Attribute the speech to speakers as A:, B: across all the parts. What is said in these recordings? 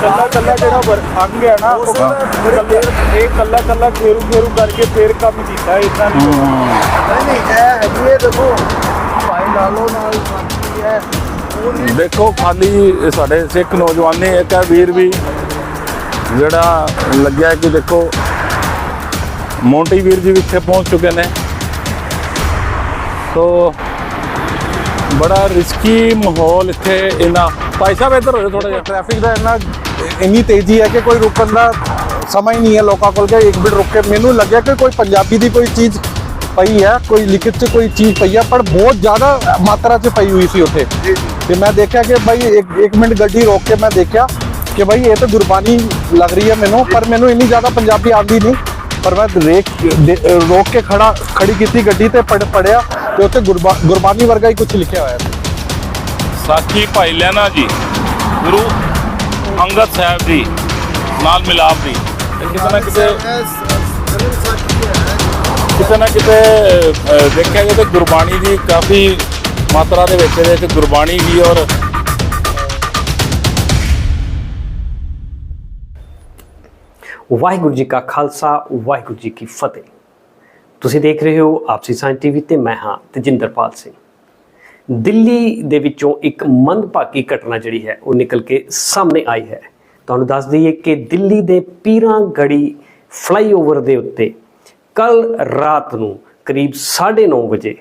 A: ਕੱਲਾ ਕੱਲਾ ਜਿਹੜਾ ਵਰ- ਅੰਗ ਹੈ ਨਾ ਉਹ ਕੱਲਾ ਇਹ ਕੱਲਾ ਕੱਲਾ ਖੇਰੂ ਖੇਰੂ ਕਰਕੇ ਫੇਰ ਕੰਮ ਕੀਤਾ ਇਹਨਾਂ
B: ਨਹੀਂ ਨਹੀਂ ਇਹ ਹੈਗੀ ਦੇਖੋ ਭਾਈ ਲਾਲੋ ਨਾਲ ਸਾਥੀ ਹੈ
C: ਦੇਖੋ ਖਾਲੀ ਸਾਡੇ ਸਿੱਖ ਨੌਜਵਾਨ ਨੇ ਇੱਕ ਹੈ ਵੀਰ ਵੀ, ਜਿਹੜਾ ਲੱਗਿਆ ਕਿ ਦੇਖੋ ਮੋਂਟੀ ਵੀਰ ਜੀ ਵੀ ਇੱਥੇ ਪਹੁੰਚ ਚੁੱਕੇ ਨੇ। ਸੋ ਬੜਾ ਰਿਸਕੀ ਮਾਹੌਲ ਇੱਥੇ ਇਹਨਾਂ ਭਾਈ ਸਾਹਿਬ ਇੱਧਰ ਹੋ ਜਾਓ ਥੋੜਾ ਜਿਹਾ।
D: ਟ੍ਰੈਫਿਕ ਦਾ ਇੰਨਾ ਇੰਨੀ ਤੇਜ਼ੀ ਹੈ ਕਿ ਕੋਈ ਰੁਕਣ ਦਾ ਸਮਾਂ ਹੀ ਨਹੀਂ ਹੈ ਲੋਕਾਂ ਕੋਲ ਕਿ ਇੱਕ ਮਿੰਟ ਰੁਕ ਕੇ। ਮੈਨੂੰ ਲੱਗਿਆ ਕਿ ਕੋਈ ਪੰਜਾਬੀ ਦੀ ਕੋਈ ਚੀਜ਼ ਪਈ ਹੈ ਕੋਈ ਲਿਖਤ 'ਚ ਕੋਈ ਚੀਜ਼ ਪਈ ਹੈ ਪਰ ਬਹੁਤ ਜ਼ਿਆਦਾ ਮਾਤਰਾ 'ਚ ਪਈ ਹੋਈ ਸੀ ਉੱਥੇ। ਤੇ ਮੈਂ ਦੇਖਿਆ ਕਿ ਭਾਈ ਇੱਕ ਇੱਕ ਮਿੰਟ ਗੱਡੀ ਰੋਕ ਕੇ ਮੈਂ ਦੇਖਿਆ ਕਿ ਭਾਈ ਇਹ ਤਾਂ ਗੁਰਬਾਣੀ ਲੱਗ ਰਹੀ ਹੈ ਮੈਨੂੰ ਪਰ ਮੈਨੂੰ ਇੰਨੀ ਜ਼ਿਆਦਾ ਪੰਜਾਬੀ ਆਉਂਦੀ ਨਹੀਂ। ਪਰ ਮੈਂ ਰੇਕ ਦੇ- ਰੋਕ ਕੇ ਖੜਾ ਖੜੀ ਕੀਤੀ ਗੱਡੀ ਤੇ ਪੜ ਪੜਿਆ ਤੇ ਉੱਥੇ ਗੁਰਬਾ- ਗੁਰਬਾਣੀ ਵਰਗਾ ਹੀ ਕੁਝ ਲਿਖਿਆ ਹੋਇਆ ਸੀ।
C: ਸਾਖੀ ਭਾਈ ਲੈਣਾ ਜੀ, ਗੁਰੂ ਅੰਗਦ ਸਾਹਿਬ ਜੀ, ਨਾਲ ਮਿਲਾਪ ਦੀ। ਤੇ ਕਿਤੇ ਨਾ ਕਿਤੇ ਕਿਤੇ ਨਾ ਕਿਤੇ ਦੇਖਿਆ ਜਾਵੇ ਤਾਂ ਗੁਰਬਾਣੀ ਦੀ ਕਾਫੀ ਮਾਤਰਾ ਦੇ ਵਿੱਚ ਇਹਦੇ ਵਿੱਚ ਗੁਰਬਾਣੀ ਵੀ ਔਰ
E: ਵਾਹਿਗੁਰੂ ਜੀ ਕਾ ਖਾਲਸਾ, ਵਾਹਿਗੁਰੂ ਜੀ ਕੀ ਫਤਿਹ। ਤੁਸੀਂ ਦੇਖ ਰਹੇ ਹੋ ਆਪਸੀ ਸਾਇੰਸ ਟੀਵੀ ਤੇ ਮੈਂ ਹਾਂ ਤਜਿੰਦਰਪਾਲ ਸਿੰਘ। ਦਿੱਲੀ ਦੇ ਵਿੱਚੋਂ ਇੱਕ ਮੰਦਭਾਗੀ ਘਟਨਾ ਜਿਹੜੀ ਹੈ, ਉਹ ਨਿਕਲ ਕੇ ਸਾਹਮਣੇ ਆਈ ਹੈ। ਤੁਹਾਨੂੰ ਦੱਸ ਦਈਏ ਕਿ ਦਿੱਲੀ ਦੇ ਪੀਰਾਂ ਗੜੀ ਫਲਾਈਓਵਰ ਦੇ ਉੱਤੇ ਕੱਲ ਰਾਤ ਨੂੰ ਕਰੀਬ 9:30 ਵਜੇ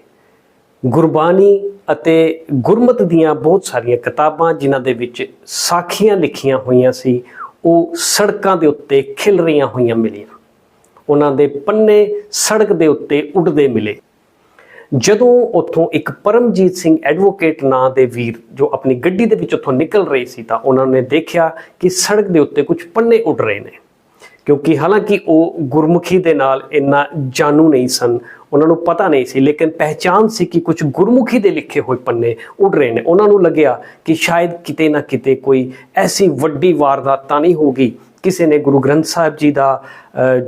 E: ਗੁਰਬਾਣੀ ਅਤੇ ਗੁਰਮਤ ਦੀਆਂ ਬਹੁਤ ਸਾਰੀਆਂ ਕਿਤਾਬਾਂ, ਜਿਨ੍ਹਾਂ ਦੇ ਵਿੱਚ ਸਾਖੀਆਂ ਲਿਖੀਆਂ ਹੋਈਆਂ ਸੀ ਉਹ ਸੜਕਾਂ ਦੇ ਉੱਤੇ ਖਿਲ ਰਹੀਆਂ ਹੋਈਆਂ ਮਿਲੀਆਂ। ਉਹਨਾਂ ਦੇ ਪੰਨੇ ਸੜਕ ਦੇ ਉੱਤੇ ਉੱਡਦੇ ਮਿਲੇ। ਜਦੋਂ ਉੱਥੋਂ ਇੱਕ ਪਰਮਜੀਤ ਸਿੰਘ ਐਡਵੋਕੇਟ ਨਾਂ ਦੇ ਵੀਰ ਜੋ ਆਪਣੀ ਗੱਡੀ ਦੇ ਵਿੱਚ ਉੱਥੋਂ ਨਿਕਲ ਰਹੇ ਸੀ ਤਾਂ ਉਹਨਾਂ ਨੇ ਦੇਖਿਆ ਕਿ ਸੜਕ ਦੇ ਉੱਤੇ ਕੁਝ ਪੰਨੇ ਉੱਡ ਰਹੇ ਨੇ। ਕਿਉਂਕਿ ਹਾਲਾਂਕਿ ਉਹ ਗੁਰਮੁਖੀ ਦੇ ਨਾਲ ਇੰਨਾ ਜਾਣੂ ਨਹੀਂ ਸਨ, ਉਹਨਾਂ ਨੂੰ ਪਤਾ ਨਹੀਂ ਸੀ, ਲੇਕਿਨ ਪਹਿਚਾਨ ਸੀ ਕਿ ਕੁਝ ਗੁਰਮੁਖੀ ਦੇ ਲਿਖੇ ਹੋਏ ਪੰਨੇ ਉੱਡ ਰਹੇ ਨੇ। ਉਹਨਾਂ ਨੂੰ ਲੱਗਿਆ ਕਿ ਸ਼ਾਇਦ ਕਿਤੇ ਨਾ ਕਿਤੇ ਕੋਈ ਐਸੀ ਵੱਡੀ ਵਾਰਦਾਤ ਤਾਂ ਨਹੀਂ ਹੋਗੀ ਕਿਸੇ ਨੇ ਗੁਰੂ ਗ੍ਰੰਥ ਸਾਹਿਬ ਜੀ ਦਾ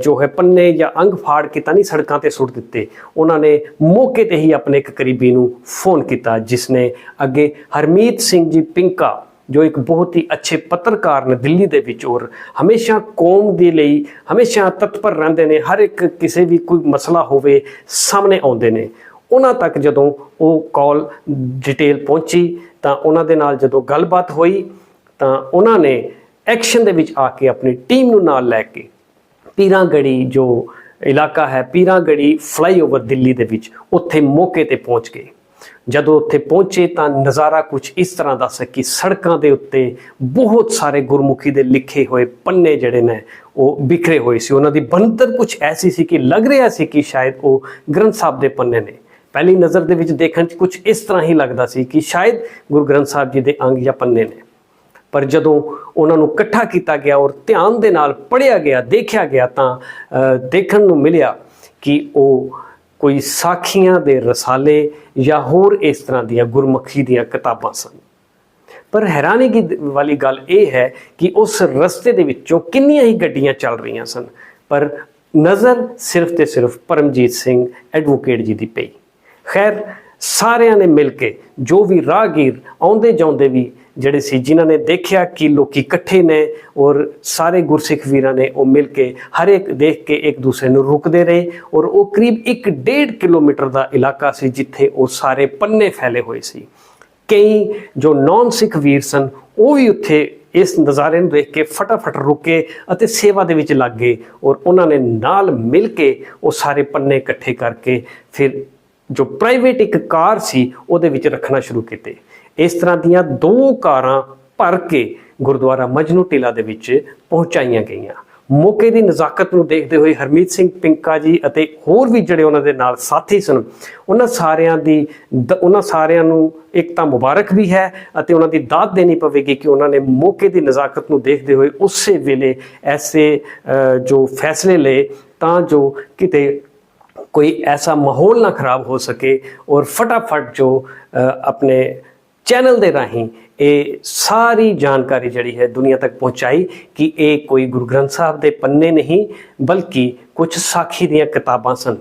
E: ਜੋ ਹੈ ਪੰਨੇ ਜਾਂ ਅੰਗ ਫਾੜ ਕੇ ਤਾਂ ਨਹੀਂ ਸੜਕਾਂ ਤੇ ਸੁੱਟ ਦਿੱਤੇ। ਉਹਨਾਂ ਨੇ ਮੌਕੇ ਤੇ ਹੀ ਆਪਣੇ ਇੱਕ ਕਰੀਬੀ ਨੂੰ ਫੋਨ ਕੀਤਾ, ਜਿਸ ਨੇ ਅੱਗੇ ਹਰਮੀਤ ਸਿੰਘ ਜੀ ਪਿੰਕਾ ਜੋ ਇੱਕ ਬਹੁਤ ਹੀ ਅੱਛੇ ਪੱਤਰਕਾਰ ਨੇ ਦਿੱਲੀ ਦੇ ਵਿੱਚ ਔਰ ਹਮੇਸ਼ਾ ਕੌਮ ਦੇ ਲਈ ਹਮੇਸ਼ਾ ਤਤਪਰ ਰਹਿੰਦੇ ਨੇ, ਹਰ ਇੱਕ ਕਿਸੇ ਵੀ ਕੋਈ ਮਸਲਾ ਹੋਵੇ ਸਾਹਮਣੇ ਆਉਂਦੇ ਨੇ। ਉਹਨਾਂ ਤੱਕ ਜਦੋਂ ਉਹ ਕਾਲ ਡਿਟੇਲ ਪਹੁੰਚੀ ਤਾਂ ਉਹਨਾਂ ਦੇ ਨਾਲ ਜਦੋਂ ਗੱਲਬਾਤ ਹੋਈ ਤਾਂ ਉਹਨਾਂ ਨੇ ਐਕਸ਼ਨ ਦੇ ਵਿੱਚ ਆ ਕੇ ਆਪਣੀ ਟੀਮ ਨੂੰ ਨਾਲ ਲੈ ਕੇ ਪੀਰਾਂਗੜੀ ਜੋ ਇਲਾਕਾ ਹੈ, ਪੀਰਾਂਗੜੀ ਫਲਾਈਓਵਰ ਦਿੱਲੀ ਦੇ ਵਿੱਚ ਉੱਥੇ ਮੌਕੇ ਤੇ ਪਹੁੰਚ ਗਏ। ਜਦੋਂ ਉੱਥੇ ਪਹੁੰਚੇ ਤਾਂ ਨਜ਼ਾਰਾ ਕੁਝ ਇਸ ਤਰ੍ਹਾਂ ਦਾ ਸੀ ਕਿ ਸੜਕਾਂ ਦੇ ਉੱਤੇ ਬਹੁਤ ਸਾਰੇ ਗੁਰਮੁਖੀ ਦੇ ਲਿਖੇ ਹੋਏ ਪੰਨੇ ਜਿਹੜੇ ਨੇ, ਉਹ ਬਿਖਰੇ ਹੋਏ ਸੀ। ਉਹਨਾਂ ਦੀ ਬਣਤਰ ਕੁਝ ਐਸੀ ਸੀ ਕਿ ਲੱਗ ਰਿਹਾ ਸੀ ਕਿ ਸ਼ਾਇਦ ਉਹ ਗ੍ਰੰਥ ਸਾਹਿਬ ਦੇ ਪੰਨੇ ਨੇ। ਪਹਿਲੀ ਨਜ਼ਰ ਦੇ ਵਿੱਚ ਦੇਖਣ 'ਚ ਕੁਝ ਇਸ ਤਰ੍ਹਾਂ ਹੀ ਲੱਗਦਾ ਸੀ ਕਿ ਸ਼ਾਇਦ ਗੁਰੂ ਗ੍ਰੰਥ ਸਾਹਿਬ ਜੀ ਦੇ ਅੰਗ ਜਾਂ ਪੰਨੇ ਨੇ। ਪਰ ਜਦੋਂ ਉਹਨਾਂ ਨੂੰ ਇਕੱਠਾ ਕੀਤਾ ਗਿਆ ਔਰ ਧਿਆਨ ਦੇ ਨਾਲ ਪੜ੍ਹਿਆ ਗਿਆ, ਦੇਖਿਆ ਗਿਆ ਤਾਂ ਦੇਖਣ ਨੂੰ ਮਿਲਿਆ ਕਿ ਉਹ ਕੋਈ ਸਾਖੀਆਂ ਦੇ ਰਸਾਲੇ ਜਾਂ ਹੋਰ ਇਸ ਤਰ੍ਹਾਂ ਦੀਆਂ ਗੁਰਮੁਖੀ ਦੀਆਂ ਕਿਤਾਬਾਂ ਸਨ। ਪਰ ਹੈਰਾਨੀ ਦੀ, ਵਾਲੀ ਗੱਲ ਇਹ ਹੈ ਕਿ ਉਸ ਰਸਤੇ ਦੇ ਵਿੱਚੋਂ ਕਿੰਨੀਆਂ ਹੀ ਗੱਡੀਆਂ ਚੱਲ ਰਹੀਆਂ ਸਨ, ਪਰ ਨਜ਼ਰ ਸਿਰਫ ਤੇ ਸਿਰਫ ਪਰਮਜੀਤ ਸਿੰਘ ਐਡਵੋਕੇਟ ਜੀ ਦੀ ਪਈ। ਖੈਰ, ਸਾਰਿਆਂ ਨੇ ਮਿਲ ਕੇ ਜੋ ਵੀ ਰਾਹਗੀਰ ਆਉਂਦੇ ਜਾਂਦੇ ਵੀ ਜਿਹੜੇ ਸੀ, ਜਿਨ੍ਹਾਂ ਨੇ ਦੇਖਿਆ ਕਿ ਲੋਕੀ ਇਕੱਠੇ ਨੇ ਔਰ ਸਾਰੇ ਗੁਰਸਿੱਖ ਵੀਰਾਂ ਨੇ ਉਹ ਮਿਲ ਕੇ ਹਰ ਇੱਕ ਦੇਖ ਕੇ ਇੱਕ ਦੂਸਰੇ ਨੂੰ ਰੁਕਦੇ ਰਹੇ ਔਰ ਉਹ ਕਰੀਬ 1.5 ਕਿਲੋਮੀਟਰ ਦਾ ਇਲਾਕਾ ਸੀ ਜਿੱਥੇ ਉਹ ਸਾਰੇ ਪੰਨੇ ਫੈਲੇ ਹੋਏ ਸੀ। ਕਈ ਜੋ ਨਾਨ ਸਿੱਖ ਵੀਰ ਸਨ, ਉਹ ਵੀ ਉੱਥੇ ਇਸ ਨਜ਼ਾਰੇ ਨੂੰ ਦੇਖ ਕੇ ਫਟਾਫਟ ਰੁਕੇ ਅਤੇ ਸੇਵਾ ਦੇ ਵਿੱਚ ਲੱਗ ਗਏ ਔਰ ਉਹਨਾਂ ਨੇ ਨਾਲ ਮਿਲ ਕੇ ਉਹ ਸਾਰੇ ਪੰਨੇ ਇਕੱਠੇ ਕਰਕੇ ਫਿਰ ਜੋ ਪ੍ਰਾਈਵੇਟ ਇੱਕ ਕਾਰ ਸੀ, ਉਹਦੇ ਵਿੱਚ ਰੱਖਣਾ ਸ਼ੁਰੂ ਕੀਤੇ। ਇਸ ਤਰ੍ਹਾਂ ਦੀਆਂ ਦੋ ਕਾਰਾਂ ਭਰ ਕੇ ਗੁਰਦੁਆਰਾ ਮਜਨੂ ਟਿਲਾ ਦੇ ਵਿੱਚ ਪਹੁੰਚਾਈਆਂ ਗਈਆਂ। ਮੌਕੇ ਦੀ ਨਜ਼ਾਕਤ ਨੂੰ ਦੇਖਦੇ ਹੋਏ ਹਰਮੀਤ ਸਿੰਘ ਪਿੰਕਾ ਜੀ ਅਤੇ ਹੋਰ ਵੀ ਜਿਹੜੇ ਉਹਨਾਂ ਦੇ ਨਾਲ ਸਾਥੀ ਸਨ, ਉਹਨਾਂ ਸਾਰਿਆਂ ਦੀ ਦ- ਉਹਨਾਂ ਸਾਰਿਆਂ ਨੂੰ ਇੱਕ ਤਾਂ ਮੁਬਾਰਕ ਵੀ ਹੈ ਅਤੇ ਉਹਨਾਂ ਦੀ ਦਾਤ ਦੇਣੀ ਪਵੇਗੀ ਕਿ ਉਹਨਾਂ ਨੇ ਮੌਕੇ ਦੀ ਨਜ਼ਾਕਤ ਨੂੰ ਦੇਖਦੇ ਹੋਏ ਉਸੇ ਵੇਲੇ ਐਸੇ ਜੋ ਫੈਸਲੇ ਲਏ ਤਾਂ ਜੋ ਕਿਤੇ ਕੋਈ ਐਸਾ ਮਾਹੌਲ ਨਾ ਖਰਾਬ ਹੋ ਸਕੇ ਔਰ ਫਟਾਫਟ ਜੋ ਆਪਣੇ ਚੈਨਲ ਦੇ ਰਾਹੀਂ ਇਹ ਸਾਰੀ ਜਾਣਕਾਰੀ ਜਿਹੜੀ ਹੈ ਦੁਨੀਆ ਤੱਕ ਪਹੁੰਚਾਈ ਕਿ ਇਹ ਕੋਈ ਗੁਰੂ ਗ੍ਰੰਥ ਸਾਹਿਬ ਦੇ ਪੰਨੇ ਨਹੀਂ, ਬਲਕਿ ਕੁਝ ਸਾਖੀ ਦੀਆਂ ਕਿਤਾਬਾਂ ਸਨ।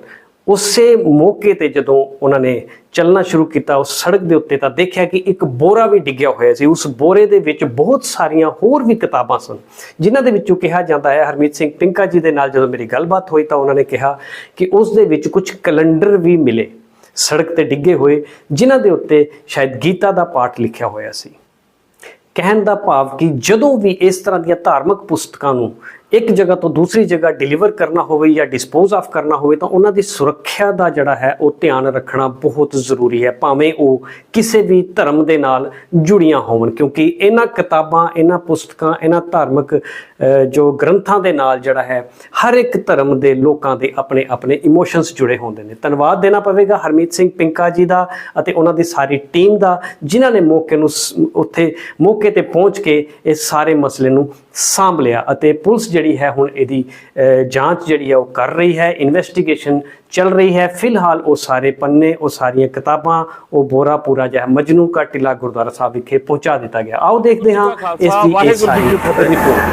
E: ਉਸੇ ਮੌਕੇ ਤੇ ਜਦੋਂ ਉਹਨਾਂ ਨੇ ਚੱਲਣਾ ਸ਼ੁਰੂ ਕੀਤਾ, ਉਸ ਸੜਕ ਦੇ ਉੱਤੇ ਤਾਂ ਦੇਖਿਆ ਕਿ ਇੱਕ ਬੋਰਾ ਵੀ ਡਿੱਗਿਆ ਹੋਇਆ ਸੀ। ਉਸ ਬੋਰੇ ਦੇ ਵਿੱਚ ਬਹੁਤ ਸਾਰੀਆਂ ਹੋਰ ਵੀ ਕਿਤਾਬਾਂ ਸਨ, ਜਿਨ੍ਹਾਂ ਦੇ ਵਿੱਚੋਂ ਕਿਹਾ ਜਾਂਦਾ ਹੈ, ਹਰਮੀਤ ਸਿੰਘ ਪਿੰਕਾ ਜੀ ਦੇ ਨਾਲ ਜਦੋਂ ਮੇਰੀ ਗੱਲਬਾਤ ਹੋਈ ਤਾਂ ਉਹਨਾਂ ਨੇ ਕਿਹਾ ਕਿ ਉਸ ਦੇ ਵਿੱਚ ਕੁਝ ਕੈਲੰਡਰ ਵੀ ਮਿਲੇ। ਸੜਕ ਤੇ ਡਿੱਗੇ ਹੋਏ, ਜਿਨ੍ਹਾਂ ਦੇ ਉੱਤੇ ਸ਼ਾਇਦ ਗੀਤਾ ਦਾ ਪਾਠ ਲਿਖਿਆ ਹੋਇਆ ਸੀ। ਕਹਿਣ ਦਾ ਭਾਵ ਕਿ ਜਦੋਂ ਵੀ ਇਸ ਤਰ੍ਹਾਂ ਦੀਆਂ ਧਾਰਮਿਕ ਪੁਸਤਕਾਂ ਨੂੰ ਇੱਕ ਜਗ੍ਹਾ ਤੋਂ ਦੂਸਰੀ ਜਗ੍ਹਾ ਡਿਲੀਵਰ ਕਰਨਾ ਹੋਵੇ ਜਾਂ ਡਿਸਪੋਜ਼ ਆਫ ਕਰਨਾ ਹੋਵੇ ਤਾਂ ਉਹਨਾਂ ਦੀ ਸੁਰੱਖਿਆ ਦਾ ਜਿਹੜਾ ਹੈ ਉਹ ਧਿਆਨ ਰੱਖਣਾ ਬਹੁਤ ਜ਼ਰੂਰੀ ਹੈ, ਭਾਵੇਂ ਉਹ ਕਿਸੇ ਵੀ ਧਰਮ ਦੇ ਨਾਲ ਜੁੜੀਆਂ ਹੋਣ ਕਿਉਂਕਿ ਇਹਨਾਂ ਕਿਤਾਬਾਂ, ਇਹਨਾਂ ਪੁਸਤਕਾਂ, ਇਹਨਾਂ ਧਾਰਮਿਕ ਜੋ ਗ੍ਰੰਥਾਂ ਦੇ ਨਾਲ ਜਿਹੜਾ ਹੈ ਹਰ ਇੱਕ ਧਰਮ ਦੇ ਲੋਕਾਂ ਦੇ ਆਪਣੇ ਆਪਣੇ ਇਮੋਸ਼ਨਸ ਜੁੜੇ ਹੁੰਦੇ ਨੇ। ਧੰਨਵਾਦ ਦੇਣਾ ਪਵੇਗਾ ਹਰਮੀਤ ਸਿੰਘ ਪਿੰਕਾ ਜੀ ਦਾ ਅਤੇ ਉਹਨਾਂ ਦੀ ਸਾਰੀ ਟੀਮ ਦਾ, ਜਿਨ੍ਹਾਂ ਨੇ ਮੌਕੇ ਨੂੰ ਉੱਥੇ ਮੌਕੇ ਤੇ ਪਹੁੰਚ ਕੇ ਇਹ ਸਾਰੇ ਮਸਲੇ ਨੂੰ ਸਾਂਭ ਲਿਆ ਅਤੇ ਪੁਲਿਸ ਜਿਹੜੀ ਹੈ ਹੁਣ ਇਹਦੀ ਜਾਂਚ ਜਿਹੜੀ ਹੈ ਉਹ ਕਰ ਰਹੀ ਹੈ ਇਨਵੈਸਟੀਗੇਸ਼ਨ ਚੱਲ ਰਹੀ ਹੈ। ਫਿਲਹਾਲ ਉਹ ਸਾਰੇ ਪੰਨੇ ਉਹ ਸਾਰੀਆਂ ਕਿਤਾਬਾਂ ਉਹ ਬੋਰਾ ਪੂਰਾ ਜਿਹਾ ਮਜਨੂ ਕਾ ਟਿਲਾ ਗੁਰਦੁਆਰਾ ਸਾਹਿਬ ਵਿਖੇ ਪਹੁੰਚਾ ਦਿੱਤਾ ਗਿਆ। ਆਓ ਦੇਖਦੇ ਹਾਂ ਇਸ ਦੀ ਰਿਪੋਰਟ।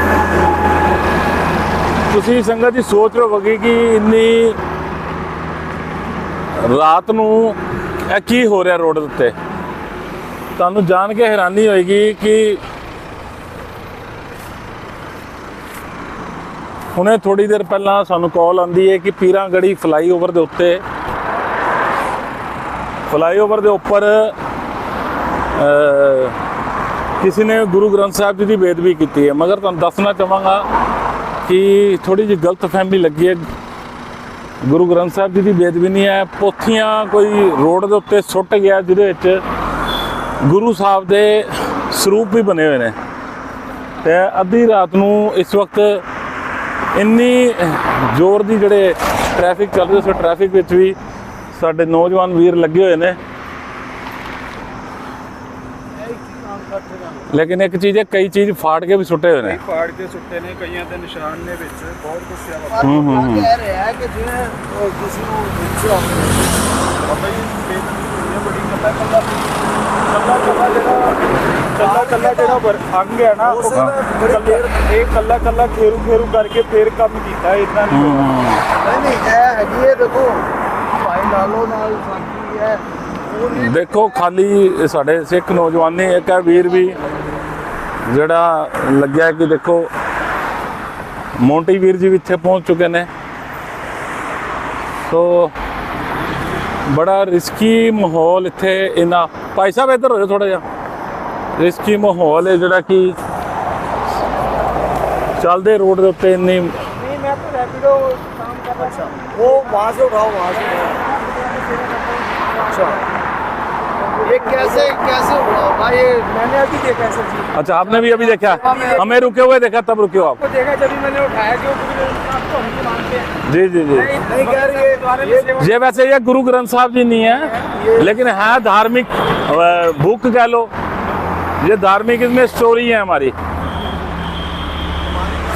C: ਤੁਸੀਂ ਸੰਗਤ ਜੀ ਸੋਚ ਰਹੇ ਹੋਗੇ ਕਿ ਇੰਨੀ ਰਾਤ ਨੂੰ ਇਹ ਕੀ ਹੋ ਰਿਹਾ ਰੋਡ ਦੇ ਉੱਤੇ? ਤੁਹਾਨੂੰ ਜਾਣ ਕੇ ਹੈਰਾਨੀ ਹੋਏਗੀ ਕਿ ਹੁਣੇ ਥੋੜੀ ਦੇਰ ਪਹਿਲਾਂ ਸਾਨੂੰ ਕਾਲ ਆਂਦੀ ਹੈ ਕਿ ਪੀਰਾਂਗੜੀ ਫਲਾਈਓਵਰ ਦੇ ਉੱਤੇ ਫਲਾਈਓਵਰ ਦੇ ਉੱਪਰ ਕਿਸੇ ਨੇ ਗੁਰੂ ਗ੍ਰੰਥ ਸਾਹਿਬ ਜੀ ਦੀ ਬੇਦਬੀ ਕੀਤੀ ਹੈ ਮਗਰ ਤੁਹਾਨੂੰ ਦੱਸਣਾ ਚਾਹਾਂਗਾ ਕਿ ਥੋੜੀ ਜਿਹੀ ਗਲਤ ਫਹਿਮੀ ਲੱਗੀ ਹੈ ਗੁਰੂ ਗ੍ਰੰਥ ਸਾਹਿਬ ਜੀ ਦੀ ਬੇਦਬੀ ਨਹੀਂ ਹੈ। ਪੋਥੀਆਂ ਕੋਈ ਰੋਡ ਦੇ ਉੱਤੇ ਸੁੱਟ ਗਿਆ ਜਿਹਦੇ ਵਿੱਚ ਗੁਰੂ ਸਾਹਿਬ ਦੇ ਸਰੂਪ ਵੀ ਬਣੇ ਹੋਏ ਨੇ। ਤੇ ਅੱਧੀ ਰਾਤ ਨੂੰ ਇਸ ਵਕਤ ਇੰਨੀ ਜ਼ੋਰ ਦੀ ਜਿਹੜੇ ਟ੍ਰੈਫਿਕ ਚੱਲ ਰਹੀ ਉਸ ਟ੍ਰੈਫਿਕ ਵਿੱਚ ਵੀ ਸਾਡੇ ਨੌਜਵਾਨ ਵੀਰ ਲੱਗੇ ਹੋਏ ਨੇ। ਲੇਕਿਨ ਇੱਕ ਚੀਜ਼ ਹੈ ਕਈ ਚੀਜ਼ ਫਾੜ ਕੇ ਵੀ ਸੁੱਟੇ ਹੋਏ ਨੇ।
A: ਫਾੜ ਕੇ ਸੁੱਟੇ ਨੇ ਕਈਆਂ ਦੇ ਨਿਸ਼ਾਨ ਨੇ ਵਿੱਚ ਬਹੁਤ ਕੁਝ
B: ਕਹਿ ਰਿਹਾ ਹੈ ਕਿ ਜਿਵੇਂ ਕਿਸੇ ਨੂੰ ਵਿੱਚ ਆਉਂਦੇ
A: ਹੈ ਬੜੀ ਕੱਲਾ ਕੱਲਾ ਕੱਲਾ ਕੱਲਾ ਜਿਹੜਾ ਕੱਲਾ ਕੱਲਾ ਜਿਹੜਾ ਵਰ- ਅੰਗ ਹੈ ਨਾ ਉਹ ਕੱਲੇ ਇਹ ਕੱਲਾ ਕੱਲਾ ਖੇਰੂ ਖੇਰੂ ਕਰਕੇ ਫੇਰ ਕੰਮ ਕੀਤਾ ਇਹਨਾਂ ਨੇ।
B: ਨਹੀਂ ਨਹੀਂ ਇਹ ਹੈਗੀ ਹੈ ਦੇਖੋ ਭਾਈ ਲਾਲੋ ਨਾਲ ਸਾਥੀ ਹੈ। ਉਹ ਨਹੀਂ
C: ਦੇਖੋ ਖਾਲੀ ਸਾਡੇ ਸਿੱਖ ਨੌਜਵਾਨ ਨੇ ਇੱਕ ਹੈ ਵੀਰ ਵੀ ਜਿਹੜਾ ਲੱਗਿਆ ਕਿ ਦੇਖੋ ਮੌਂਟੀ ਵੀਰ ਜੀ ਵੀ ਇੱਥੇ ਪਹੁੰਚ ਚੁੱਕੇ ਨੇ। ਸੋ ਬੜਾ ਰਿਸਕੀ ਮਾਹੌਲ ਇੱਥੇ ਇਹਨਾਂ ਭਾਈ ਸਾਹਿਬ ਇੱਧਰ ਹੋ ਜਾ ਥੋੜਾ ਜਿਹਾ। ਰਿਸਕੀ ਮਾਹੌਲ ਹੈ ਜਿਹੜਾ ਕਿ ਚੱਲਦੇ ਰੋਡ ਦੇ ਉੱਤੇ ਇੰਨੀ
B: ਨਹੀਂ ਮੈਂ ਤਾਂ ਰੈਪਿਡੋ ਕੰਮ ਕਰ ਰਿਹਾ ਉਹ ਵਾਜ਼ ਉਠਾਓ ਵਾਜ਼ ਉਠਾਓ। ਅੱਛਾ। कैसे कैसे हुआ भाई ये मैंने अभी देखा सर जी
C: अच्छा आपने भी अभी देखा हमें रुके हुए देखा तब रुके हो आप
B: को देखा जब मैंने उठाया कि वो आपको हम भी मानते हैं
C: जी जी जी
B: नहीं कह रही ये ये
C: ये वैसे ये गुरु ग्रंथ साहब जी नहीं है लेकिन है धार्मिक अ, बुक कह लो ये धार्मिक इसमें स्टोरी है हमारी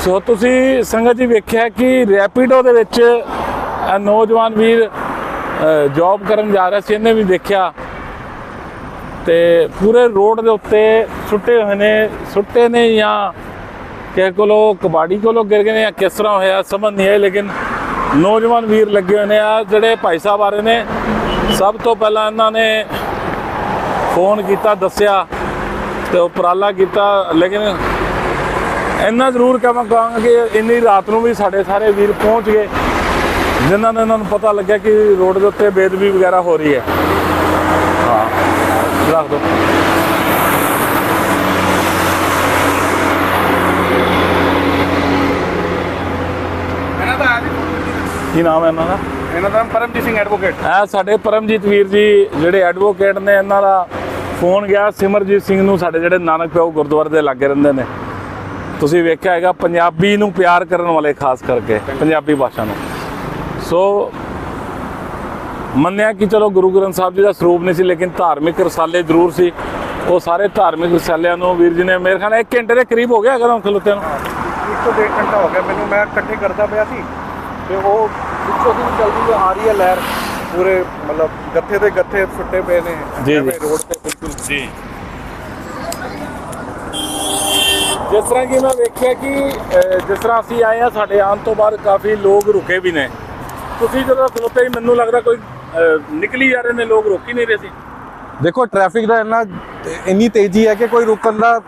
C: ਸੋ ਤੁਸੀਂ ਸੰਗਤ ਜੀ ਵੇਖਿਆ ਕਿ ਰੈਪਿਡੋ ਦੇ ਵਿੱਚ ਇਹ ਨੌਜਵਾਨ ਵੀਰ ਜੌਬ ਕਰਨ ਜਾ ਰਿਹਾ ਸੀ ਇਹਨੇ ਵੀ ਦੇਖਿਆ ਤੇ ਪੂਰੇ ਰੋਡ ਦੇ ਉੱਤੇ ਸੁੱਟੇ ਹੋਏ ਨੇ, ਸੁੱਟੇ ਨੇ ਜਾਂ ਕਿਸੇ ਕੋਲੋਂ ਕਬਾੜੀ ਕੋਲੋਂ ਗਿਰ ਗਏ ਨੇ ਜਾਂ ਕਿਸ ਤਰ੍ਹਾਂ ਹੋਇਆ, ਸਮਝ ਨਹੀਂ ਆਈ, ਲੇਕਿਨ ਨੌਜਵਾਨ ਵੀਰ ਲੱਗੇ ਹੋਏ ਨੇ। ਆ ਜਿਹੜੇ ਭਾਈ ਸਾਹਿਬ ਆ ਰਹੇ ਨੇ, ਸਭ ਤੋਂ ਪਹਿਲਾਂ ਇਹਨਾਂ ਨੇ ਫੋਨ ਕੀਤਾ, ਦੱਸਿਆ ਤੇ ਉਪਰਾਲਾ ਕੀਤਾ, ਲੇਕਿਨ ਇੰਨਾ ਜ਼ਰੂਰ ਕਹਾਂ ਕਹਾਂਗਾ ਕਿ ਇੰਨੀ ਰਾਤ ਨੂੰ ਵੀ ਸਾਡੇ ਸਾਰੇ ਵੀਰ ਪਹੁੰਚ ਗਏ, ਜਿਨ੍ਹਾਂ ਨੇ ਇਹਨਾਂ ਨੂੰ ਪਤਾ ਲੱਗਿਆ ਕਿ ਰੋਡ ਦੇ ਉੱਤੇ ਬੇਦਬੀ ਵਗੈਰਾ ਹੋ ਰਹੀ ਹੈ। ਹਾਂ। ਰੱਖ ਦੋ ਕੀ ਨਾਮ ਹੈ ਇਹਨਾਂ ਦਾ?
A: ਇਹਨਾਂ ਦਾ ਪਰਮਜੀਤ ਸਿੰਘ ਐਡਵੋਕੇਟ
C: ਇਹ ਸਾਡੇ ਪਰਮਜੀਤ ਵੀਰ ਜੀ ਜਿਹੜੇ ਐਡਵੋਕੇਟ ਨੇ ਇਹਨਾਂ ਦਾ ਫੋਨ ਗਿਆ ਸਿਮਰਜੀਤ ਸਿੰਘ ਨੂੰ ਸਾਡੇ ਜਿਹੜੇ ਨਾਨਕ ਪਿਓ ਗੁਰਦੁਆਰੇ ਦੇ ਲਾਗੇ ਰਹਿੰਦੇ ਨੇ। ਤੁਸੀਂ ਵੇਖਿਆ ਹੈਗਾ ਪੰਜਾਬੀ ਨੂੰ ਪਿਆਰ ਕਰਨ ਵਾਲੇ ਖਾਸ ਕਰਕੇ ਪੰਜਾਬੀ ਭਾਸ਼ਾ ਨੂੰ। ਸੋ ਮੰਨਿਆ ਕਿ ਚਲੋ ਗੁਰੂ ਗ੍ਰੰਥ ਸਾਹਿਬ ਜੀ ਦਾ ਸਰੂਪ ਨਹੀਂ ਸੀ ਲੇਕਿਨ ਧਾਰਮਿਕ ਰਸਾਲੇ ਜ਼ਰੂਰ ਸੀ। ਉਹ ਸਾਰੇ ਧਾਰਮਿਕ ਰਸਾਲਿਆਂ ਨੂੰ ਵੀਰ ਜੀ ਨੇ ਮੇਰੇ ਖਿਆਲ 1 ਘੰਟੇ ਦੇ ਕਰੀਬ ਹੋ ਗਿਆ ਅਗਰ ਹੁਣ ਖਲੋਤੇ ਨੂੰ।
A: ਇੱਕ ਤੋਂ ਡੇਢ ਘੰਟਾ ਹੋ ਗਿਆ ਮੈਨੂੰ ਮੈਂ ਇਕੱਠੇ ਕਰਦਾ ਪਿਆ ਸੀ ਤੇ ਉਹ ਪਿੱਛੋਂ ਦੀ ਜਲਦੀ ਆ ਰਹੀ ਹੈ ਲਹਿਰ ਪੂਰੇ ਮਤਲਬ ਗੱਥੇ ਦੇ ਗੱਥੇ ਸੁੱਟੇ ਪਏ ਨੇ।
C: ਜੀ, ਜੀ।
A: ਰੋਡ ਤੇ ਬਿਲਕੁਲ।
C: ਜੀ। ਜਿਸ ਤਰ੍ਹਾਂ ਕਿ ਮੈਂ ਵੇਖਿਆ ਕਿ ਜਿਸ ਤਰ੍ਹਾਂ ਅਸੀਂ ਆਏ ਆ ਸਾਡੇ ਆਉਣ ਤੋਂ ਬਾਅਦ ਕਾਫੀ ਲੋਕ ਰੁਕੇ ਵੀ ਨੇ। ਤੁਸੀਂ ਜਦੋਂ ਖਲੋਤੇ ਮੈਨੂੰ ਲੱਗਦਾ ਕੋਈ ਨਿਕਲੀ ਜਾ ਰਹੇ ਨੇ ਲੋਕ ਰੋਕ ਨਹੀਂ ਰਹੇ ਸੀ।
D: ਦੇਖੋ ਟ੍ਰੈਫਿਕ ਦਾ ਇੰਨਾ ਇੰਨੀ ਤੇਜ਼ੀ ਹੈ ਕਿ ਕੋਈ ਰੁਕਣ ਦਾ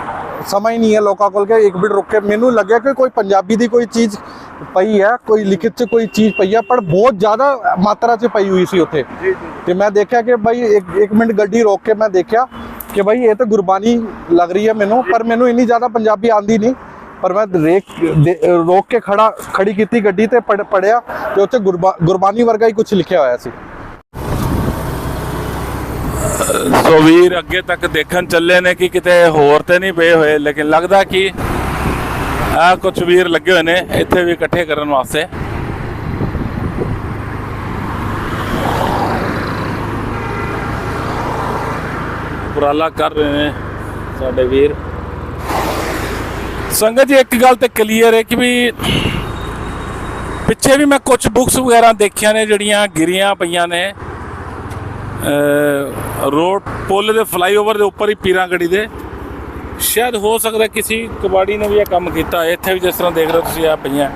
D: ਸਮਾਂ ਹੀ ਨਹੀਂ ਹੈ ਲੋਕਾਂ ਕੋਲ ਕਿ ਇੱਕ ਮਿੰਟ ਰੁਕ ਕੇ। ਮੈਨੂੰ ਲੱਗਿਆ ਕਿ ਕੋਈ ਪੰਜਾਬੀ ਦੀ ਕੋਈ ਚੀਜ਼ ਪਈ ਹੈ ਕੋਈ ਲਿਖਤ 'ਚ ਕੋਈ ਚੀਜ਼ ਪਈ ਹੈ ਪਰ ਬਹੁਤ ਜ਼ਿਆਦਾ ਮਾਤਰਾ 'ਚ ਪਈ ਹੋਈ ਸੀ ਉੱਥੇ। ਤੇ ਮੈਂ ਦੇਖਿਆ ਕਿ ਭਾਈ ਇੱਕ ਇੱਕ ਮਿੰਟ ਗੱਡੀ ਰੋਕ ਕੇ ਮੈਂ ਦੇਖਿਆ ਕਿ ਭਾਈ ਇਹ ਤਾਂ ਗੁਰਬਾਣੀ ਲੱਗ ਰਹੀ ਹੈ ਮੈਨੂੰ ਪਰ ਮੈਨੂੰ ਇੰਨੀ ਜ਼ਿਆਦਾ ਪੰਜਾਬੀ ਆਂਦੀ ਨਹੀਂ। ਪਰ ਮੈਂ ਰੇਕ ਰੋਕ ਕੇ ਖੜਾ ਖੜੀ ਕੀਤੀ ਗੱਡੀ ਤੇ ਪੜ੍ਹਿਆ ਤੇ ਉੱਥੇ ਗੁਰਬਾ- ਗੁਰਬਾਣੀ ਵਰਗਾ ਹੀ ਕੁਝ ਲਿਖਿਆ ਹੋਇਆ ਸੀ।
C: ਸੋ ਵੀਰ ਅੱਗੇ ਤੱਕ ਦੇਖਣ ਚੱਲੇ ਨੇ ਕਿ ਕਿਤੇ ਹੋਰ ਤੇ ਨਹੀਂ ਪਏ ਹੋਏ, ਲੇਕਿਨ ਲੱਗਦਾ ਕਿ ਆ ਕੁਝ ਵੀਰ ਲੱਗੇ ਹੋਏ ਨੇ, ਇੱਥੇ ਵੀ ਇਕੱਠੇ ਕਰਨ ਵਾਸਤੇ। ਉਪਰਾਲਾ ਕਰ ਰਹੇ ਨੇ ਸਾਡੇ ਵੀਰ। ਸੰਗਤ ਜੀ, ਇੱਕ ਗੱਲ ਤੇ ਕਲੀਅਰ ਹੈ ਕਿ ਵੀ ਪਿੱਛੇ ਵੀ ਮੈਂ ਕੁਝ ਬੁక్స్ ਵਗੈਰਾ ਦੇਖੀਆਂ ਨੇ, ਜਿਹੜੀਆਂ ਗਿਰੀਆਂ ਪਈਆਂ ਨੇ। ਰੋਡ ਪੁਲ ਦੇ ਫਲਾਈਓਵਰ ਦੇ ਉੱਪਰ ਹੀ ਪੀਰਾਂ ਗੜੀ ਦੇ। ਸ਼ਾਇਦ ਹੋ ਸਕਦਾ ਕਿਸੇ ਕਬਾੜੀ ਨੇ ਵੀ ਇਹ ਕੰਮ ਕੀਤਾ। ਇੱਥੇ ਵੀ ਜਿਸ ਤਰ੍ਹਾਂ ਦੇਖ ਰਹੇ ਹੋ ਤੁਸੀਂ ਆ ਪਈਆਂ।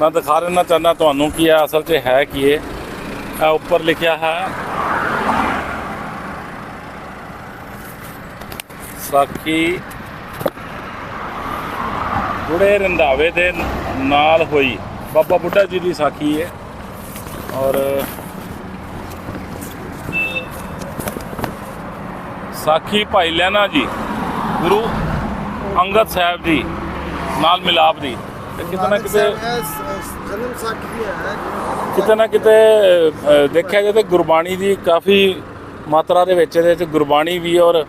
C: ਮੈਂ ਦਿਖਾ ਰਹਿਣਾ ਚਾਹੁੰਦਾ ਤੁਹਾਨੂੰ ਕਿ ਇਹ ਅਸਲ 'ਚ ਹੈ ਕੀ ਇਹ। ਆ ਉੱਪਰ ਲਿਖਿਆ ਹੈ, ਸਾਖੀ ਬੁੜੇ ਰੰਧਾਵੇ ਦੇ ਨਾਲ ਹੋਈ। ਬਾਬਾ ਬੁੱਢਾ ਜੀ ਦੀ ਸਾਖੀ ਹੈ। ਔਰ ਸਾਖੀ ਭਾਈ ਲੈਣਾ ਜੀ ਗੁਰੂ ਅੰਗਦ ਸਾਹਿਬ ਦੀ ਨਾਲ ਮਿਲਾਪ ਦੀ। ਕਿਤੇ ਨਾ ਕਿਤੇ
B: ਜਨਮ ਸਾਖੀ ਹੈ।
C: ਕਿਤੇ ਨਾ ਕਿਤੇ ਦੇਖਿਆ ਜਾਵੇ ਗੁਰਬਾਣੀ ਦੀ ਕਾਫੀ ਮਾਤਰਾ ਦੇ ਵਿੱਚ ਇਹਦੇ ਵਿੱਚ ਗੁਰਬਾਣੀ ਵੀ ਔਰ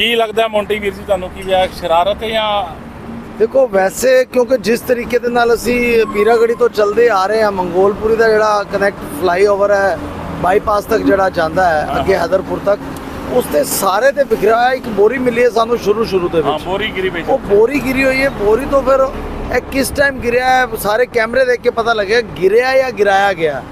C: ਕੀ ਲੱਗਦਾ ਮੌਂਟੀ ਵੀਰ ਜੀ ਤੁਹਾਨੂੰ? ਕੀ ਵਿਆਹ ਸ਼ਰਾਰਤ ਹੈ ਜਾਂ
B: ਦੇਖੋ ਵੈਸੇ ਕਿਉਂਕਿ ਜਿਸ ਤਰੀਕੇ ਦੇ ਨਾਲ ਅਸੀਂ ਪੀਰਾਗੜੀ ਤੋਂ ਚੱਲਦੇ ਆ ਰਹੇ ਹਾਂ ਮੰਗੋਲਪੁਰੀ ਦਾ ਜਿਹੜਾ ਕਨੈਕਟ ਫਲਾਈਓਵਰ ਹੈ ਬਾਈਪਾਸ ਤੱਕ ਜਿਹੜਾ ਜਾਂਦਾ ਹੈ ਅੱਗੇ ਹੈਦਰਪੁਰ ਤੱਕ ਉਸ ਤੇ ਸਾਰੇ ਤੇ ਵਿਖਰਿਆ ਇੱਕ ਬੋਰੀ ਮਿਲੀ ਹੈ ਸਾਨੂੰ ਸ਼ੁਰੂ ਸ਼ੁਰੂ ਦੇ
C: ਹਾਂ
B: ਵਿੱਚ।
C: ਬੋਰੀ ਗਿਰੀ ਵਿੱਚ।
B: ਉਹ ਬੋਰੀ ਗਿਰੀ ਹੋਈ ਹੈ ਬੋਰੀ ਤੋਂ ਫਿਰ ਇਹ ਕਿਸ ਟਾਈਮ ਗਿਰਿਆ ਹੈ ਸਾਰੇ ਕੈਮਰੇ ਦੇਖ ਕੇ ਪਤਾ ਲੱਗਿਆ ਗਿਰਿਆ ਜਾਂ ਗਿਰਾਇਆ ਗਿਆ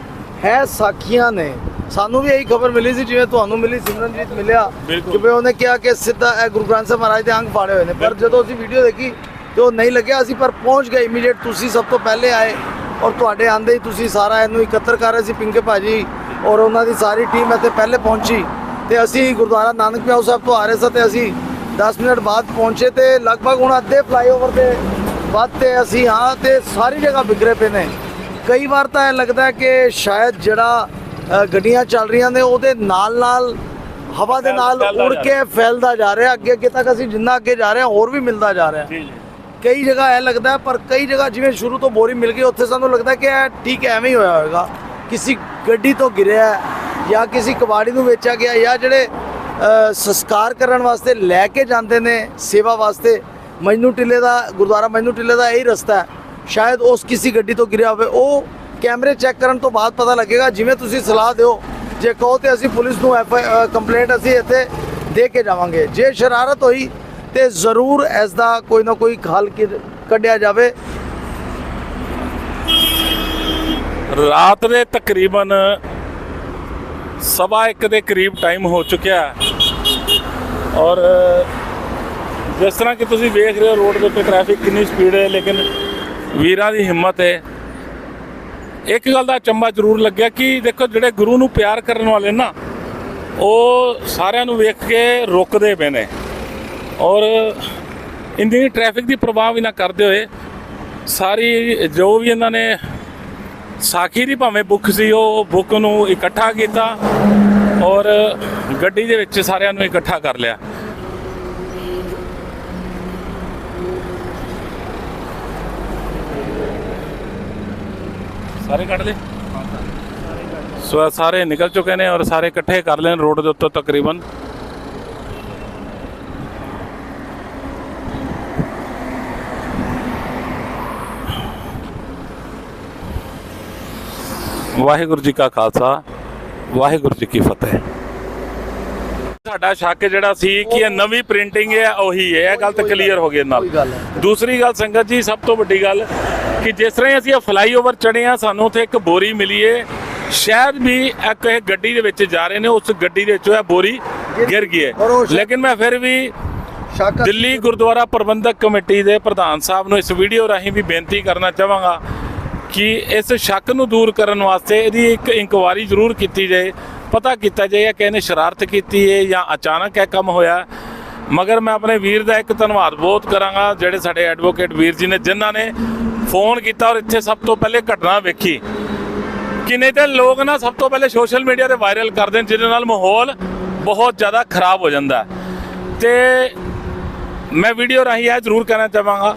B: ਹੈ ਸਾਖੀਆਂ ਨੇ। ਸਾਨੂੰ ਵੀ ਇਹੀ ਖਬਰ ਮਿਲੀ ਸੀ ਜਿਵੇਂ ਤੁਹਾਨੂੰ ਮਿਲੀ ਸਿਮਰਨਜੀਤ ਮਿਲਿਆ। ਕਿ ਵੀ ਉਹਨੇ ਕਿਹਾ ਕਿ ਸਿੱਧਾ ਇਹ ਗੁਰੂ ਗ੍ਰੰਥ ਸਾਹਿਬ ਮਹਾਰਾਜ ਦੇ ਅੰਗ ਫਾੜੇ ਹੋਏ ਨੇ। ਪਰ ਜਦੋਂ ਅਸੀਂ ਵੀਡੀਓ ਦੇਖੀ ਤੇ ਉਹ ਨਹੀਂ ਲੱਗਿਆ ਅਸੀਂ ਪਰ ਪਹੁੰਚ ਗਏ ਇਮੀਡੀਏਟ ਤੁਸੀਂ ਸਭ ਤੋਂ ਪਹਿਲੇ ਆਏ ਔਰ ਤੁਹਾਡੇ ਆਂਦੇ ਹੀ ਤੁਸੀਂ ਸਾਰਾ ਇਹਨੂੰ ਇਕੱਤਰ ਕਰ ਰਹੇ ਸੀ ਪਿੰਕੇ ਭਾਜੀ ਔਰ ਉਹਨਾਂ ਦੀ ਸਾਰੀ ਟੀਮ ਇੱਥੇ ਪਹਿਲੇ ਪਹੁੰਚੀ। ਤੇ ਅਸੀਂ ਗੁਰਦੁਆਰਾ ਨਾਨਕ ਪਿਆਉ ਸਾਹਿਬ ਤੋਂ ਆ ਰਹੇ ਸਾਂ ਤੇ ਅਸੀਂ 10 ਮਿੰਟ ਬਾਅਦ ਪਹੁੰਚੇ ਤੇ ਲਗਭਗ ਹੁਣ ਅੱਧੇ ਫਲਾਈਓਵਰ ਦੇ ਵੱਧ ਤੇ ਅਸੀਂ ਹਾਂ ਤੇ ਸਾਰੀ ਜਗ੍ਹਾ ਵਿਗਰੇ ਪਏ ਨੇ। ਕਈ ਵਾਰ ਤਾਂ ਇਹ ਲੱਗਦਾ ਕਿ ਸ਼ਾਇਦ ਜਿਹੜਾ ਗੱਡੀਆਂ ਚੱਲ ਰਹੀਆਂ ਨੇ ਉਹਦੇ ਨਾਲ ਨਾਲ ਹਵਾ ਦੇ ਨਾਲ ਉੜ ਕੇ ਫੈਲਦਾ ਜਾ ਰਿਹਾ। ਅੱਗੇ ਅੱਗੇ ਤੱਕ ਅਸੀਂ ਜਿੰਨਾ ਅੱਗੇ ਜਾ ਰਹੇ ਹਾਂ ਹੋਰ ਵੀ ਮਿਲਦਾ ਜਾ ਰਿਹਾ।
C: ਜੀ ਜੀ।
B: ਕਈ ਜਗ੍ਹਾ ਇਹ ਲੱਗਦਾ ਪਰ ਕਈ ਜਗ੍ਹਾ ਜਿਵੇਂ ਸ਼ੁਰੂ ਤੋਂ ਬੋਰੀ ਮਿਲ ਗਈ ਉੱਥੇ ਸਾਨੂੰ ਲੱਗਦਾ ਕਿ ਇਹ ਠੀਕ ਐਵੇਂ ਹੀ ਹੋਇਆ ਹੋਵੇਗਾ ਕਿਸੇ ਗੱਡੀ ਤੋਂ ਗਿਰਿਆ ਜਾਂ ਕਿਸੇ ਕਬਾੜੀ ਨੂੰ ਵੇਚਿਆ ਗਿਆ ਜਾਂ ਜਿਹੜੇ ਸੰਸਕਾਰ ਕਰਨ ਵਾਸਤੇ ਲੈ ਕੇ ਜਾਂਦੇ ਨੇ ਸੇਵਾ ਵਾਸਤੇ ਮਜਨੂ ਟਿੱਲੇ ਦਾ ਗੁਰਦੁਆਰਾ ਮਜਨੂ ਟਿੱਲੇ ਦਾ ਇਹੀ ਰਸਤਾ ਹੈ। ਸ਼ਾਇਦ ਉਸ ਕਿਸੇ ਗੱਡੀ ਤੋਂ ਗਿਰਿਆ ਹੋਵੇ ਉਹ ਕੈਮਰੇ ਚੈੱਕ ਕਰਨ ਤੋਂ ਬਾਅਦ ਪਤਾ ਲੱਗੇਗਾ, ਜਿਵੇਂ ਤੁਸੀਂ ਸਲਾਹ ਦਿਓ, ਜੇ ਕਹੋ ਤੇ ਅਸੀਂ ਪੁਲਿਸ ਨੂੰ ਐਫ ਕੰਪਲੇਂਟ ਅਸੀਂ ਇੱਥੇ ਦੇ ਕੇ ਜਾਵਾਂਗੇ। ਜੇ ਸ਼ਰਾਰਤ ਹੋਈ ਤੇ ਜ਼ਰੂਰ ਇਸ ਦਾ ਕੋਈ ਨਾ ਕੋਈ ਹੱਲ ਕਿ- ਕੱਢਿਆ ਜਾਵੇ।
C: ਰਾਤ ਦੇ ਤਕਰੀਬਨ ਸਵਾ ਇੱਕ ਦੇ ਕਰੀਬ ਟਾਈਮ ਹੋ ਚੁੱਕਿਆ ਔਰ ਜਿਸ ਤਰ੍ਹਾਂ ਕਿ ਤੁਸੀਂ ਵੇਖ ਰਹੇ ਹੋ, ਰੋਡ ਦੇ ਉੱਤੇ ਟ੍ਰੈਫਿਕ ਕਿੰਨੀ ਸਪੀਡ ਹੈ, ਲੇਕਿਨ ਵੀਰਾਂ ਦੀ ਹਿੰਮਤ ਹੈ ਇੱਕ ਗੱਲ ਦਾ ਚੰਬਾ ਜ਼ਰੂਰ ਲੱਗਿਆ ਕਿ ਦੇਖੋ ਜਿਹੜੇ ਗੁਰੂ ਨੂੰ ਪਿਆਰ ਕਰਨ ਵਾਲੇ ਨਾ, ਉਹ ਸਾਰਿਆਂ ਨੂੰ ਵੇਖ ਕੇ ਰੁਕਦੇ ਪਏ ਨੇ। ਔਰ ਇੰਨੀ ਟ੍ਰੈਫਿਕ ਦੀ ਪ੍ਰਭਾਵ ਵੀ ਨਾ ਕਰਦੇ ਹੋਏ, ਸਾਰੀ ਜੋ ਵੀ ਇਹਨਾਂ ਨੇ ਸਾਖੀ ਦੀ ਭਾਵੇਂ ਬੁੱਕ ਸੀ, ਉਹ ਬੁੱਕ ਨੂੰ ਇਕੱਠਾ ਕੀਤਾ ਔਰ ਗੱਡੀ ਦੇ ਵਿੱਚ ਸਾਰਿਆਂ ਨੂੰ ਇਕੱਠਾ ਕਰ ਲਿਆ। ਸਾਰੇ ਕੱਢ ਲਏ ਸੋ ਇਹ ਸਾਰੇ ਨਿਕਲ ਚੁੱਕੇ ਨੇ ਔਰ ਸਾਰੇ ਇਕੱਠੇ ਕਰ ਲੈਣ ਰੋਡ ਦੇ ਉੱਤੇ ਤਕਰੀਬਨ। ਵਾਹਿਗੁਰੂ ਜੀ ਕਾ ਖਾਲਸਾ, ਵਾਹਿਗੁਰੂ ਜੀ ਕੀ ਫਤਿਹ। ਸਾਡਾ ਸ਼ੱਕ ਜਿਹੜਾ ਸੀ ਕਿ ਇਹ ਨਵੀਂ ਪ੍ਰਿੰਟਿੰਗ ਹੈ ਉਹੀ ਹੈ। ਇਹ ਗੱਲ ਤਾਂ ਕਲੀਅਰ ਹੋ ਗਈ ਨਾਲ। ਦੂਸਰੀ ਗੱਲ ਸੰਗਤ ਜੀ ਸਭ ਤੋਂ ਵੱਡੀ ਗੱਲ ਕਿ ਜਿਸ ਤਰ੍ਹਾਂ ਅਸੀਂ ਇਹ ਫਲਾਈਓਵਰ ਚੜੇ ਆ ਸਾਨੂੰ ਉੱਥੇ ਇੱਕ ਬੋਰੀ ਮਿਲੀ ਏ। ਸ਼ਾਇਦ ਵੀ ਇੱਕ ਇਹ ਗੱਡੀ ਦੇ ਵਿੱਚ ਜਾ ਰਹੇ ਨੇ ਉਸ ਗੱਡੀ ਦੇ ਵਿੱਚੋਂ ਇਹ ਬੋਰੀ ਗਿਰ ਗਈ ਹੈ ਲੇਕਿਨ ਮੈਂ ਫਿਰ ਵੀ ਦਿੱਲੀ ਗੁਰਦੁਆਰਾ ਪ੍ਰਬੰਧਕ ਕਮੇਟੀ ਦੇ ਪ੍ਰਧਾਨ ਸਾਹਿਬ ਨੂੰ ਇਸ ਵੀਡੀਓ ਰਾਹੀਂ ਵੀ ਬੇਨਤੀ ਕਰਨਾ ਚਾਹਾਂਗਾ ਕਿ ਇਸ ਸ਼ੱਕ ਨੂੰ ਦੂਰ ਕਰਨ ਵਾਸਤੇ ਇਹਦੀ ਇੱਕ ਇਨਕੁਆਰੀ ਜ਼ਰੂਰ ਕੀਤੀ ਜਾਏ, ਪਤਾ ਕੀਤਾ ਜਾਏ ਕਿ ਇਹਨੇ ਸ਼ਰਾਰਤ ਕੀਤੀ ਹੈ ਜਾਂ ਅਚਾਨਕ ਇਹ ਕੰਮ ਹੋਇਆ ਮਗਰ ਮੈਂ ਆਪਣੇ ਵੀਰ ਦਾ ਇੱਕ ਧੰਨਵਾਦ ਬਹੁਤ ਕਰਾਂਗਾ, ਜਿਹੜੇ ਸਾਡੇ ਐਡਵੋਕੇਟ ਵੀਰ ਜੀ ਨੇ, ਜਿਨ੍ਹਾਂ ਨੇ ਫੋਨ ਕੀਤਾ ਔਰ ਇੱਥੇ ਸਭ ਤੋਂ ਪਹਿਲੇ ਘਟਨਾ ਵੇਖੀ ਕਿੰਨੇ ਨਹੀਂ ਤੇ ਲੋਕ ਨਾ ਸਭ ਤੋਂ ਪਹਿਲੇ ਸੋਸ਼ਲ ਮੀਡੀਆ ਤੇ ਵਾਇਰਲ ਕਰਦੇ ਨੇ, ਜਿਹਦੇ ਨਾਲ ਮਾਹੌਲ ਬਹੁਤ ਜ਼ਿਆਦਾ ਖਰਾਬ ਹੋ ਜਾਂਦਾ ਹੈ। ਤੇ ਮੈਂ ਵੀਡੀਓ ਰਾਹੀਂ ਇਹ ਜ਼ਰੂਰ ਕਹਿਣਾ ਚਾਹਾਂਗਾ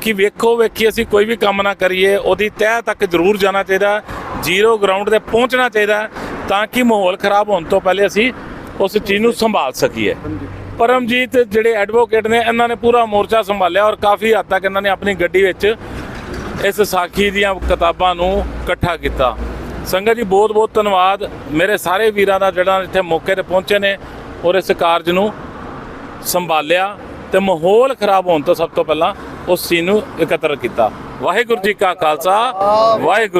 C: ਕਿ ਵੇਖੋ ਵੇਖੀ ਅਸੀਂ ਕੋਈ ਵੀ ਕੰਮ ਨਾ ਕਰੀਏ, ਉਹਦੀ ਤਹਿ ਤੱਕ ਜ਼ਰੂਰ ਜਾਣਾ ਚਾਹੀਦਾ, ਜ਼ੀਰੋ ਗਰਾਊਂਡ ਤੇ ਪਹੁੰਚਣਾ ਚਾਹੀਦਾ, ਤਾਂ ਕਿ ਮਾਹੌਲ ਖਰਾਬ ਹੋਣ ਤੋਂ ਪਹਿਲੇ ਅਸੀਂ ਉਸ ਚੀਜ਼ ਨੂੰ ਸੰਭਾਲ ਸਕੀਏ। ਪਰਮਜੀਤ ਜਿਹੜੇ ਐਡਵੋਕੇਟ ਨੇ, ਇਹਨਾਂ ਨੇ ਪੂਰਾ ਮੋਰਚਾ ਸੰਭਾਲਿਆ ਔਰ ਕਾਫੀ ਹੱਦ ਤੱਕ ਇਹਨਾਂ ਨੇ ਆਪਣੀ ਗੱਡੀ ਵਿੱਚ ਇਸ ਸਾਖੀ ਦੀਆਂ ਕਿਤਾਬਾਂ ਨੂੰ ਇਕੱਠਾ ਕੀਤਾ। ਸੰਗਤ ਜੀ, ਬਹੁਤ ਬਹੁਤ ਧੰਨਵਾਦ। ਮੇਰੇ ਸਾਰੇ ਵੀਰਾਂ ਦਾ ਜਿਹੜਾ ਇੱਥੇ ਮੌਕੇ ਤੇ ਪਹੁੰਚੇ ਨੇ ਔਰ ਇਸ ਕਾਰਜ ਨੂੰ ਸੰਭਾਲਿਆ। ਤੇ ਮਾਹੌਲ ਖਰਾਬ ਹੋਣ ਤੋਂ ਸਭ ਤੋਂ ਪਹਿਲਾਂ ਉਸ ਚੀਜ਼ ਨੂੰ ਇਕੱਤਰ ਕੀਤਾ। ਵਾਹਿਗੁਰੂ ਜੀ ਕਾ ਖਾਲਸਾ, ਵਾਹਿਗੁਰੂ